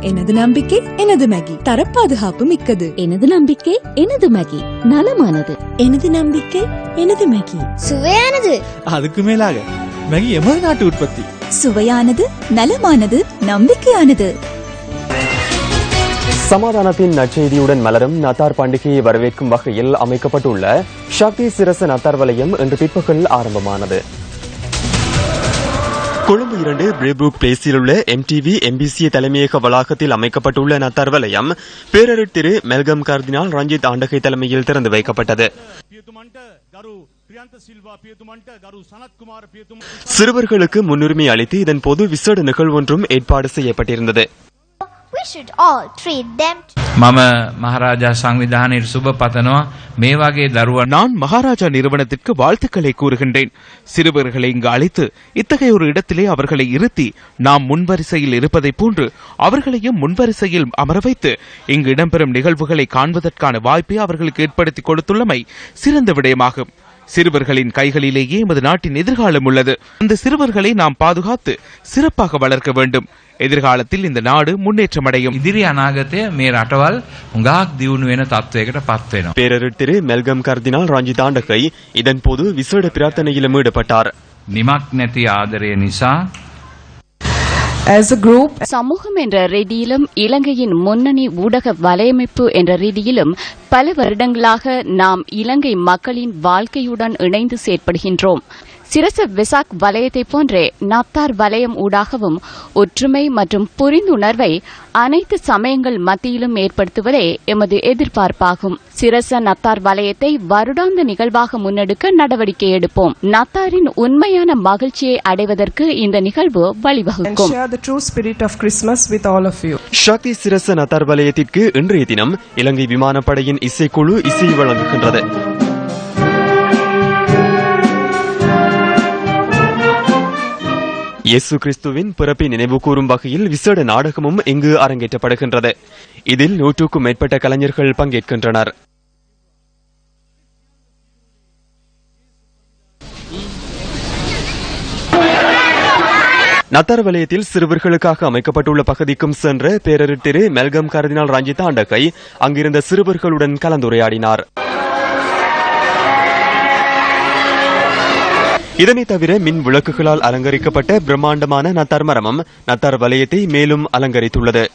எனது நம்பிக்கை எனது மேகி தரப்பாதுகாப்பு மிக்கது. எனது நம்பிக்கை எனது மேகி நலமானது. எனது நம்பிக்கை எனது மேகி சுவையானது. அதுக்கு மேலாக மேகி எமது நாட்டு உற்பத்தி. சுவையானது நலமானது நம்பிக்கையானது. சமாதானத்தின் நற்செய்தியுடன் மலரும் நத்தார் பண்டிகையை வரவேற்கும் வகையில் அமைக்கப்பட்டுள்ள சக்தி சிரச நத்தார் வலயம் இன்று பிற்பகல் ஆரம்பமானது. கொழும்பு இரண்டு பிரேபுக் பிளேஸில் உள்ள எம்டிவி எம்பிசிஏ தலைமையக வளாகத்தில் அமைக்கப்பட்டுள்ள நத்தார் வலயம் திரு மெல்கம் கார்தினால் ரஞ்சித் ஆண்டகை தலைமையில் திறந்து வைக்கப்பட்டது. சிறுவர்களுக்கு முன்னுரிமை அளித்து இதன் பொது விசேட நிகழ்வொன்றும் ஏற்பாடு செய்யப்பட்டிருந்தது. We should all treat them මම මහරාජා සංවිධානයට සුබ පතනවා මේ වගේ දරුවන් நான் மகாராஜா நிறுவனத்திற்கு வாழ்த்துக்களை கூறுகின்றேன் சிறுவர்களை இங்கு அழைத்து இத்தகைய ஒரு இடத்திலே அவர்களை இருத்தி நாம் முன்வரிசையில் இருப்பதைப் போன்று அவர்களையும் முன்வரிசையில் அமர வைத்து இங்கு இடம்பெறும் நிகழ்வுகளை காண்பதற்கான வாய்ப்பை அவர்களுக்கு ஏற்படுத்தி கொடுத்துள்ளமை சிறந்த விடயமாகும் சிறுவர்களின் கைகளிலேயே எமது நாட்டின் எதிர்காலம் உள்ளது அந்த சிறுவர்களை நாம் பாதுகாத்து சிறப்பாக வளர்க்க வேண்டும் எதிர்காலத்தில் இந்த நாடு முன்னேற்றமடையும் ඉදිරි අනාගතය මේ රටවල් හුඟක් දියුණු වෙන තත්ත්වයකට පත් වෙනවා. பேரருட் திரு மெல்கம் கர்தினால் ரஞ்சித் ஆண்டகை இதன் போது விசேட பிரார்த்தனையிலும் ஈடுபட்டார் නිමක් නැති ආදරය නිසා சமூகம் என்ற ரீதியிலும் இலங்கையின் முன்னணி ஊடக வலையமைப்பு என்ற ரீதியிலும் பல வருடங்களாக நாம் இலங்கை மக்களின் வாழ்க்கையுடன் இணைந்து செயற்படுகின்றோம். சிரச விசாக் வலயத்தை போன்றே நத்தார் வலயம் ஊடாகவும் ஒற்றுமை மற்றும் புரிந்துணர்வை அனைத்து சமயங்கள் மத்தியிலும் ஏற்படுத்துவதே எமது எதிர்பார்ப்பாகும். சிரச நத்தார் வலயத்தை வருடாந்த நிகழ்வாக முன்னெடுக்க நடவடிக்கை எடுப்போம். நத்தாரின் உண்மையான மகிழ்ச்சியை அடைவதற்கு இந்த நிகழ்வு வழிவகுக்கும். True spirit of Christmas with all of you. சக்தி சிரச நத்தார் வலயத்திற்கு இன்றைய தினம் இலங்கை விமானப்படையின் இசைக்குழு இசை வழங்குகின்றது. இயேசு கிறிஸ்துவின் பிறப்பை நினைவு கூறும் வகையில் விசேட நாடகமும் இங்கு அரங்கேற்றப்படுகின்றது. இதில் நூற்றுக்கும் மேற்பட்ட கலைஞர்கள் பங்கேற்கின்றனர். நத்தார் வலயத்தில் சிறுவர்களுக்காக அமைக்கப்பட்டுள்ள பகுதிக்கும் சென்ற பேரர் திரு மெல்கம் கருதினால் ரஞ்சித் ஆண்டகை அங்கிருந்த சிறுவர்களுடன் கலந்துரையாடினார். இதனைத் தவிர மின் விளக்குகளால் அலங்கரிக்கப்பட்ட பிரம்மாண்டமான நத்தார் மரமும் நத்தார் வலயத்தை மேலும் அலங்கரித்துள்ளது.